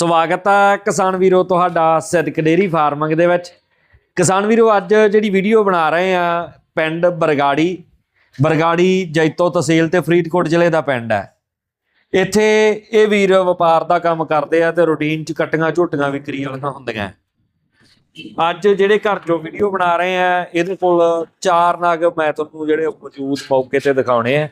ਸਵਾਗਤ ਹੈ ਕਿਸਾਨ ਵੀਰੋ ਤੁਹਾਡਾ ਸਿੱਧਕ ਡੇਰੀ ਫਾਰਮਿੰਗ ਦੇ ਵਿੱਚ। ਕਿਸਾਨ ਵੀਰੋ, ਅੱਜ ਜਿਹੜੀ ਵੀਡੀਓ ਬਣਾ ਰਹੇ ਆ ਪਿੰਡ ਬਰਗਾੜੀ। ਬਰਗਾੜੀ ਜੈਤੋ ਤਹਿਸੀਲ ਤੇ ਫਰੀਦਕੋਟ ਜ਼ਿਲ੍ਹੇ ਦਾ ਪਿੰਡ ਹੈ। ਇੱਥੇ ਇਹ ਵੀਰ ਵਪਾਰ ਦਾ ਕੰਮ ਕਰਦੇ ਆ ਤੇ ਰੂਟੀਨ 'ਚ ਕਟੀਆਂ ਝੋਟੀਆਂ ਵਿਕਰੀ ਵਾਲੀਆਂ ਹੁੰਦੀਆਂ। ਅੱਜ ਜਿਹੜੇ ਘਰ ਚੋਂ ਵੀਡੀਓ ਬਣਾ ਰਹੇ ਆ, ਇਹਦੇ ਕੋਲ ਚਾਰ ਨਾਗ ਮੈਂ ਤੁਹਾਨੂੰ ਜਿਹੜੇ ਮੌਜੂਦ ਮੌਕੇ ਤੇ ਦਿਖਾਉਣੇ ਆ।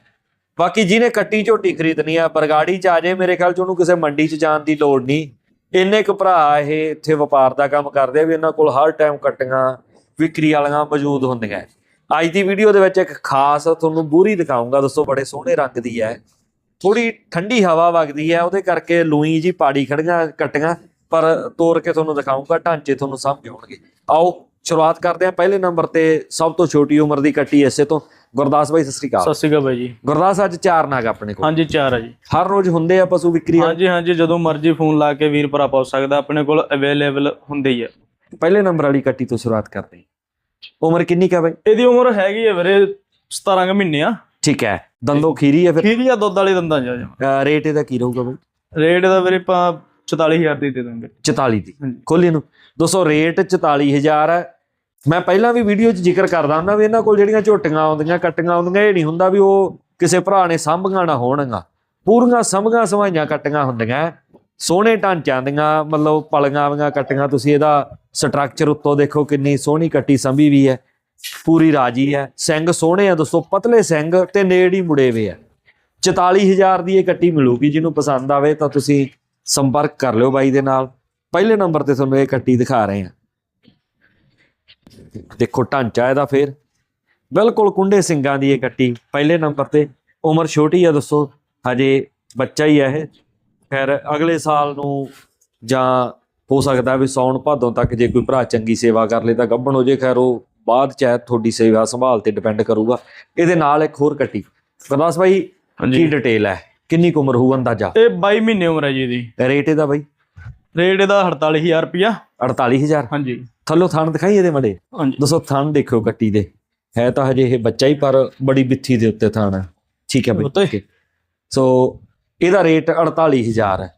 ਬਾਕੀ ਜਿਹਨੇ ਕੱਟੀ ਝੋਟੀ ਖਰੀਦਣੀ ਆ, ਬਰਗਾੜੀ ਚ ਆ ਜੇ, ਮੇਰੇ ਖਿਆਲ ਚ ਉਹਨੂੰ ਕਿਸੇ ਮੰਡੀ ਚ ਜਾਣ ਦੀ ਲੋੜ ਨਹੀਂ। ਇੰਨੇ ਕੁ ਭਰਾ ਇਹ ਇੱਥੇ ਵਪਾਰ ਦਾ ਕੰਮ ਕਰਦੇ ਆ ਵੀ ਇਹਨਾਂ ਕੋਲ ਹਰ ਟਾਈਮ ਕੱਟੀਆਂ, ਵਿਕਰੀ ਵਾਲੀਆਂ ਮੌਜੂਦ ਹੁੰਦੀਆਂ। ਅੱਜ ਦੀ ਵੀਡੀਓ ਦੇ ਵਿੱਚ ਇੱਕ ਖਾਸ ਤੁਹਾਨੂੰ ਬੂਰੀ ਦਿਖਾਉਂਗਾ ਦੱਸੋ ਬੜੇ ਸੋਹਣੇ ਰੰਗ ਦੀ ਹੈ। ਥੋੜੀ ਠੰਡੀ ਹਵਾ ਵਗਦੀ ਹੈ, ਉਹਦੇ ਕਰਕੇ ਲੂਈ ਜੀ ਪਾੜੀ ਖੜੀਆਂ, ਕੱਟੀਆਂ, ਪਰ ਤੋੜ ਕੇ ਤੁਹਾਨੂੰ ਦਿਖਾਉਂਗਾ ਢਾਂਚੇ ਤੁਹਾਨੂੰ ਸਮਝ ਆਉਣਗੇ ਆਓ ਸ਼ੁਰੂਆਤ ਕਰਦੇ ਹਾਂ। ਪਹਿਲੇ ਨੰਬਰ ਤੇ ਸਭ ਤੋਂ ਛੋਟੀ ਉਮਰ ਦੀ ਕੱਟੀ ਇਸੇ ਤੋਂ। ਗੁਰਦਾਸ ਭਾਈ ਸਤਿ ਸ੍ਰੀ ਅਕਾਲ। ਸਤਿ ਸ਼੍ਰੀ ਅਕਾਲ ਬਾਈ ਜੀ। ਗੁਰਦਾਸ ਅੱਜ ਚਾਰ ਨਾਗ ਆਪਣੇ ਕੋਲ। ਹਾਂਜੀ ਚਾਰ ਆ ਜੀ। ਹਰ ਰੋਜ਼ ਹੁੰਦੇ ਆ ਪਸ਼ੂ ਵਿਕਰੀ? ਹਾਂਜੀ ਹਾਂਜੀ ਜਦੋਂ ਮਰਜ਼ੀ ਫੋਨ ਲਾ ਕੇ ਵੀਰ ਭਰਾ ਪਹੁੰਚ ਸਕਦਾ ਆਪਣੇ ਕੋਲ ਅਵੇਲੇਬਲ ਹੁੰਦੇ ਹੀ ਆ। ਪਹਿਲੇ ਨੰਬਰ ਵਾਲੀ ਕੱਟੀ ਤੋਂ ਸ਼ੁਰੂਆਤ ਕਰਦੇ ਉਮਰ ਕਿੰਨੀ ਕਾ ਬਈ? ਇਹਦੀ ਉਮਰ ਹੈਗੀ ਹੈ ਵੀਰੇ 17 ਕੁ ਮਹੀਨੇ ਆ। ਠੀਕ ਹੈ। ਦੰਦੋ ਖੀਰੀ ਹੈ ਫਿਰ? ਖੀਰੀ ਆ ਦੁੱਧ ਵਾਲੇ ਦੰਦਾਂ ਜਾ ਰੇਟ ਇਹਦਾ ਕੀ ਰਹੂਗਾ ਬਈ? ਰੇਟ ਦਾ ਵੀਰੇ ਆਪਾਂ 44000 ਦੀ ਦੇ ਦਾਂਗੇ। 44 ਦੀ। ਹਾਂਜੀ। ਖੋਲੀ ਨੂੰ ਦੋਸਤੋ ਰੇਟ 44000 ਹੈ। ਮੈਂ ਪਹਿਲਾਂ ਵੀ ਵੀਡੀਓ 'ਚ ਜ਼ਿਕਰ ਕਰਦਾ ਹੁੰਦਾ ਵੀ ਇਹਨਾਂ ਕੋਲ ਜਿਹੜੀਆਂ ਝੋਟੀਆਂ ਆਉਂਦੀਆਂ ਕੱਟੀਆਂ ਆਉਂਦੀਆਂ ਇਹ ਨਹੀਂ ਹੁੰਦਾ ਵੀ ਉਹ ਕਿਸੇ ਭਰਾ ਨੇ ਸਾਂਭੀਆਂ ਨਾ ਹੋਣਗਾ ਪੂਰੀਆਂ ਸੰਭੀਆਂ ਸਵਾਈਆਂ ਕੱਟੀਆਂ ਹੁੰਦੀਆਂ ਸੋਹਣੇ ਢਾਂਚਿਆਂ ਦੀਆਂ ਮਤਲਬ ਪਲੀਆਂ ਵਾਂਗੀਆਂ ਕੱਟੀਆਂ ਤੁਸੀਂ ਇਹਦਾ ਸਟਰਕਚਰ ਉੱਤੋਂ ਦੇਖੋ ਕਿੰਨੀ ਸੋਹਣੀ ਕੱਟੀ ਸੰਭੀ ਵੀ ਹੈ। ਪੂਰੀ ਰਾਜੀ ਹੈ। ਸਿੰਘ ਸੋਹਣੇ ਆ ਦੋਸਤੋ ਪਤਲੇ ਸਿੰਘ ਤੇ ਨੇੜ ਹੀ ਮੁੜੇ ਵੇ ਆ। 44000 ਦੀ ਇਹ ਕੱਟੀ ਮਿਲੂਗੀ ਜਿਹਨੂੰ ਪਸੰਦ ਆਵੇ ਤਾਂ ਤੁਸੀਂ ਸੰਪਰਕ ਕਰ ਲਿਓ ਬਾਈ ਦੇ ਨਾਲ। ਪਹਿਲੇ ਨੰਬਰ ਤੇ ਤੁਹਾਨੂੰ ਇਹ ਕੱਟੀ ਦਿਖਾ ਰਹੇ ਹਾਂ। ਦੇਖੋ ਢਾਂਚਾ ਇਹਦਾ ਫੇਰ। ਬਿਲਕੁਲ ਕੁੰਡੇ ਸਿੰਘਾਂ ਦੀ ਇਹ ਕੱਟੀ। ਪਹਿਲੇ ਨੰਬਰ ਤੇ ਉਮਰ ਛੋਟੀ ਆ ਦੱਸੋ ਹਜੇ ਬੱਚਾ ਹੀ ਹੈ ਇਹ। ਖੈਰ ਅਗਲੇ ਸਾਲ ਨੂੰ ਜਾਂ ਹੋ ਸਕਦਾ ਵੀ ਸੌਣ ਭਾਦੋਂ ਤੱਕ ਜੇ ਕੋਈ ਭਰਾ ਚੰਗੀ ਸੇਵਾ ਕਰ ਲੇ ਤਾਂ ਗੱਭਣ ਹੋ ਜੇ। ਖੈਰ ਉਹ ਬਾਅਦ ਚ ਤੁਹਾਡੀ ਸੇਵਾ ਸੰਭਾਲ ਤੇ ਡਿਪੈਂਡ ਕਰੂਗਾ। ਇਹਦੇ ਨਾਲ ਇੱਕ ਹੋਰ ਕੱਟੀ। ਗੁਰਦਾਸ ਭਾਈ ਕੀ ਡਿਟੇਲ ਹੈ? ਕਿੰਨੀ ਕੁ ਉਮਰ ਹੋਊ ਅੰਦਾਜ਼ਾ? ਇਹ 22 ਮਹੀਨੇ ਉਮਰ ਹੈ ਜੀ ਇਹਦੀ। ਰੇਟ ਇਹਦਾ ਬਾਈ? ਰੇਟ ਇਹਦਾ 48000 ਰੁਪਿਆ 48000 ਹਾਂਜੀ। ਥੱਲੋਂ ਥਣ ਦਿਖਾਈ ਇਹਦੇ ਮੜੇ? ਹਾਂਜੀ। ਦੋਸਤੋ ਥਣ ਦੇਖੋ ਕੱਟੀ ਦੇ। ਹੈ ਤਾਂ ਹਜੇ ਇਹ ਬੱਚਾ ਹੀ ਪਰ ਬੜੀ ਬਿੱਥੀ ਦੇ ਉੱਤੇ ਥਣ ਹੈ। ਠੀਕ ਹੈ ਬਈ। ਸੋ ਇਹਦਾ ਰੇਟ 48000 ਹੈ।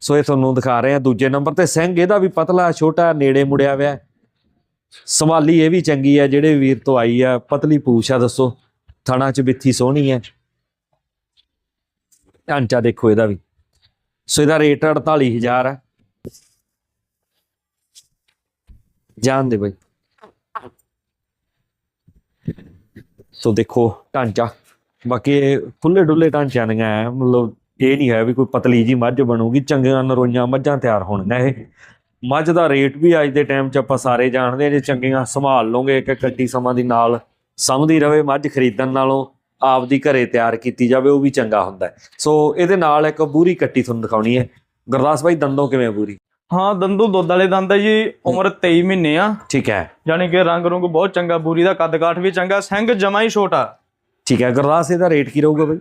ਸੋ ਇਹ ਤੁਹਾਨੂੰ ਦਿਖਾ ਰਹੇ ਆ ਦੂਜੇ ਨੰਬਰ ਤੇ। ਸਿੰਘ ਇਹਦਾ ਵੀ ਪਤਲਾ ਛੋਟਾ ਨੇੜੇ ਮੁੜਿਆ ਹੋਇਆ ਹੈ। ਸੰਭਾਲੀ ਇਹ ਵੀ ਚੰਗੀ ਹੈ, ਜਿਹੜੇ ਵੀਰ ਤੋਂ ਆਈ ਆ, ਪਤਲੀ ਪੂਛ ਆ, ਦੱਸੋ, ਥਣਾ ਚ ਬਿੱਥੀ ਸੋਹਣੀ ਹੈ। ਢਾਂਚਾ ਦੇਖੋ ਇਹਦਾ ਵੀ। ਸੋ ਇਹਦਾ ਰੇਟ 48000 ਹੈ। ਜਾਣ ਦੇ ਬਈ। ਸੋ ਦੇਖੋ ਢਾਂਚਾ ਬਾਕੀ ਖੁੱਲੇ ਡੁੱਲੇ ਢਾਂਚਿਆਂ ਦੀਆਂ ਹੈ, ਮਤਲਬ ਇਹ ਨਹੀਂ ਹੈ ਵੀ ਕੋਈ ਪਤਲੀ ਜੀ ਮੱਝ ਬਣੂਗੀ, ਚੰਗੀਆਂ ਨਰੋਈਆਂ ਮੱਝਾਂ ਤਿਆਰ ਹੋਣਗੀਆਂ ਇਹ। ਮੱਝ ਦਾ ਰੇਟ ਵੀ ਅੱਜ ਦੇ ਟਾਈਮ 'ਚ ਆਪਾਂ ਸਾਰੇ ਜਾਣਦੇ ਹਾਂ ਜੇ ਚੰਗੀਆਂ ਸੰਭਾਲ ਲਓਗੇ ਇੱਕ ਕੱਟੀ ਸਮਾਂ ਦੀ ਨਾਲ ਸਮਝਦੀ ਰਵੇ ਮੱਝ ਖਰੀਦਣ ਨਾਲੋਂ ਆਪਦੀ ਘਰੇ ਤਿਆਰ ਕੀਤੀ ਜਾਵੇ ਉਹ ਵੀ ਚੰਗਾ ਹੁੰਦਾ। ਸੋ ਇਹਦੇ ਨਾਲ ਇੱਕ ਬੂਰੀ ਕੱਟੀ ਤੁਹਾਨੂੰ ਦਿਖਾਉਣੀ ਹੈ। ਗੁਰਦਾਸ ਭਾਈ ਦੰਦੋਂ ਕਿਵੇਂ ਆ ਬੂਰੀ? ਹਾਂ ਦੰਦੂ ਦੁੱਧ ਵਾਲੇ ਦੰਦ ਹੈ ਜੀ ਉਮਰ 23 ਮਹੀਨੇ ਆ। ਠੀਕ ਹੈ। ਯਾਨੀ ਕਿ ਰੰਗ ਰੁੰਗ ਬਹੁਤ ਚੰਗਾ ਬੂਰੀ ਦਾ ਕੱਦ ਕਾਠ ਵੀ ਚੰਗਾ ਸਿੰਘ ਜਮਾ ਹੀ ਛੋਟਾ। ਠੀਕ ਹੈ ਗੁਰਦਾਸ ਇਹਦਾ ਰੇਟ ਕੀ ਰਹੂਗਾ ਬਈ?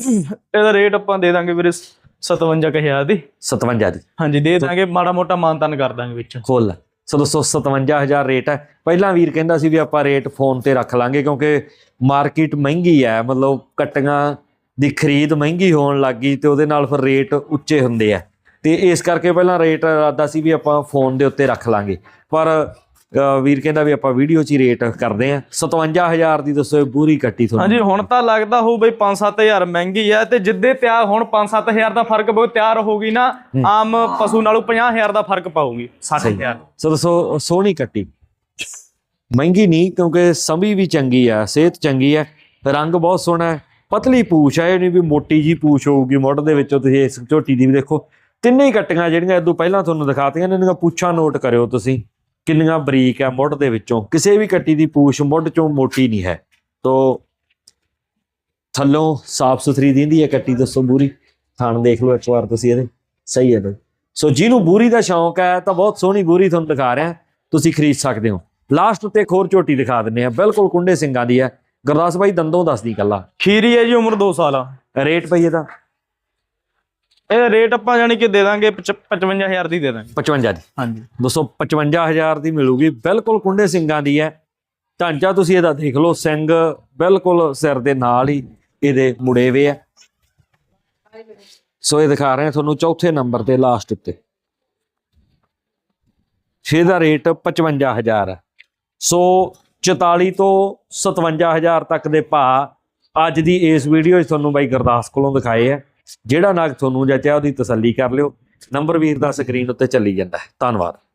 ਇਹਦਾ ਰੇਟ ਆਪਾਂ ਦੇ ਦਾਂਗੇ ਵੀਰੇ 57000 ਦੀ 57 ਦੀ। ਹਾਂਜੀ ਦੇ ਦਾਂਗੇ ਮਾੜਾ ਮੋਟਾ ਮਾਨਤਨ ਕਰ ਦਾਂਗੇ ਵਿੱਚ। ਖੋਲ ਸੋ ਦੋਸਤੋ 57000 ਰੇਟ ਹੈ। ਪਹਿਲਾਂ ਵੀਰ ਕਹਿੰਦਾ ਸੀ ਵੀ ਆਪਾਂ ਰੇਟ ਫੋਨ ਤੇ ਰੱਖ ਲਾਂਗੇ ਕਿਉਂਕਿ ਮਾਰਕੀਟ ਮਹਿੰਗੀ ਹੈ। ਮਤਲਬ ਕਟੀਆਂ ਦੀ ਖਰੀਦ ਮਹਿੰਗੀ ਹੋਣ ਲੱਗੀ ਤੇ ਉਹਦੇ ਨਾਲ ਫਿਰ ਰੇਟ ਉੱਚੇ ਹੁੰਦੇ ਆ। ਤੇ ਇਸ ਕਰਕੇ ਪਹਿਲਾਂ ਰੇਟ ਇਰਾਦਾ ਸੀ ਵੀ ਆਪਾਂ ਫੋਨ ਦੇ ਉੱਤੇ ਰੱਖ ਲਾਂਗੇ। ਪਰ ਵੀਰ ਕਹਿੰਦਾ ਵੀ ਆਪਾਂ ਵੀਡੀਓ 'ਚ ਹੀ ਰੇਟ ਕਰਦੇ ਆ 57000 ਦੀ ਦੱਸੋ ਇਹ ਬੂਰੀ ਕੱਟੀ ਤੁਹਾਨੂੰ। ਹਾਂਜੀ ਹੁਣ ਤਾਂ ਲੱਗਦਾ ਹੋਊ ਬਈ 5-7000 ਮਹਿੰਗੀ ਆ ਤੇ ਜਿੱਦੇ ਤਿਆਰ ਹੁਣ 5-7000 ਦਾ ਫ਼ਰਕ ਬਹੁਤ ਤਿਆਰ ਹੋਊਗੀ ਨਾ ਆਮ ਪਸ਼ੂ ਨਾਲੋਂ 50000 ਦਾ ਫ਼ਰਕ ਪਾਊਗੀ 60000 ਸੋ ਦੱਸੋ ਸੋਹਣੀ ਕੱਟੀ। ਮਹਿੰਗੀ ਨਹੀਂ ਕਿਉਂਕਿ ਸਮੀ ਵੀ ਚੰਗੀ ਆ ਸਿਹਤ ਚੰਗੀ ਆ ਰੰਗ ਬਹੁਤ ਸੋਹਣਾ ਹੈ ਪਤਲੀ ਪੂਛ ਹੈ ਇਹ ਨਹੀਂ ਵੀ ਮੋਟੀ ਜੀ ਪੂਛ ਹੋਊਗੀ ਮੁੱਢ ਦੇ ਵਿੱਚੋਂ ਤੁਸੀਂ ਇਸ ਝੋਟੀ ਦੀ ਵੀ ਦੇਖੋ। ਤਿੰਨੇ ਹੀ ਕੱਟੀਆਂ ਜਿਹੜੀਆਂ ਇਦੋਂ ਪਹਿਲਾਂ ਤੁਹਾਨੂੰ ਦਿਖਾਤੀਆਂ ਨੇ ਇਹਨਾਂ ਦੀਆਂ ਪੂਛਾਂ ਨੋਟ ਕਰਿਓ ਤੁਸੀਂ। ਕਿੰਨੀਆਂ ਬਰੀਕ ਆ ਮੁੱਢ ਦੇ ਵਿੱਚੋਂ। ਕਿਸੇ ਵੀ ਕੱਟੀ ਦੀ ਪੂਛ ਮੁੱਢ ਚੋਂ ਮੋਟੀ ਨਹੀਂ ਹੈ। ਤੋ ਥੱਲੋਂ ਸਾਫ਼ ਸੁਥਰੀ ਦਿੰਦੀ ਹੈ ਕੱਟੀ ਦੱਸੋ ਬੂਰੀ। ਥਣ ਦੇਖ ਲਓ ਇੱਕ ਵਾਰ ਤੁਸੀਂ ਇਹਦੇ। ਸਹੀ ਹੈ ਬਈ। ਸੋ ਜਿਹਨੂੰ ਬੂਰੀ ਦਾ ਸ਼ੌਂਕ ਹੈ ਤਾਂ ਬਹੁਤ ਸੋਹਣੀ ਬੂਰੀ ਤੁਹਾਨੂੰ ਦਿਖਾ ਰਿਹਾ। ਤੁਸੀਂ ਖਰੀਦ ਸਕਦੇ ਹੋ। ਲਾਸਟ ਉੱਤੇ ਇੱਕ ਹੋਰ ਝੋਟੀ ਦਿਖਾ ਦਿੰਨੇ ਆ ਬਿਲਕੁਲ ਕੁੰਡੇ ਸਿੰਘਾਂ ਦੀ ਹੈ। ਗੁਰਦਾਸ ਬਾਈ ਦੰਦੋਂ ਦੱਸਦੀ ਕੱਲਾ ਖੀਰੀ ਹੈ ਜੀ ਉਮਰ 2 ਸਾਲ ਆ। ਰੇਟ ਪਈ ਇਹਦਾ। ਇਹ ਰੇਟ ਆਪਾਂ ਜਾਨੀ ਕਿ ਦੇ ਦਾਂਗੇ 55000 ਦੀ ਦੇ ਦਾਂਗੇ। 55 ਦੀ। ਹਾਂਜੀ। 255000 ਦੀ ਮਿਲੂਗੀ। ਬਿਲਕੁਲ ਕੁੰਡੇ ਸਿੰਘਾਂ ਦੀ ਹੈ। ਢਾਂਚਾ ਤੁਸੀਂ ਇਹਦਾ ਦੇਖ ਲਓ ਸਿੰਘ ਬਿਲਕੁਲ ਸਿਰ ਦੇ ਨਾਲ ਹੀ ਇਹਦੇ ਮੁੜੇ ਵੇ ਆ। ਸੋ ਇਹ ਦਿਖਾ ਰਹੇ ਹਾਂ ਤੁਹਾਨੂੰ ਚੌਥੇ ਨੰਬਰ ਤੇ ਲਾਸਟ ਉੱਤੇ। 6 ਦਾ ਰੇਟ 55000 ਹੈ ਸੋ 44 ਤੋਂ 57000 ਤੱਕ ਦੇ ਭਾਅ ਅੱਜ ਦੀ ਇਸ ਵੀਡੀਓ 'ਚ ਤੁਹਾਨੂੰ ਬਾਈ ਗੁਰਦਾਸ ਕੋਲੋਂ ਦਿਖਾਏ ਆ। ਜਿਹੜਾ ਨਗ ਤੁਹਾਨੂੰ ਜਚਿਆ ਉਹਦੀ ਤਸੱਲੀ ਕਰ ਲਿਓ। ਨੰਬਰ ਵੀਰ ਦਾ ਸਕਰੀਨ ਉੱਤੇ ਚੱਲੀ ਜਾਂਦਾ ਹੈ। ਧੰਨਵਾਦ।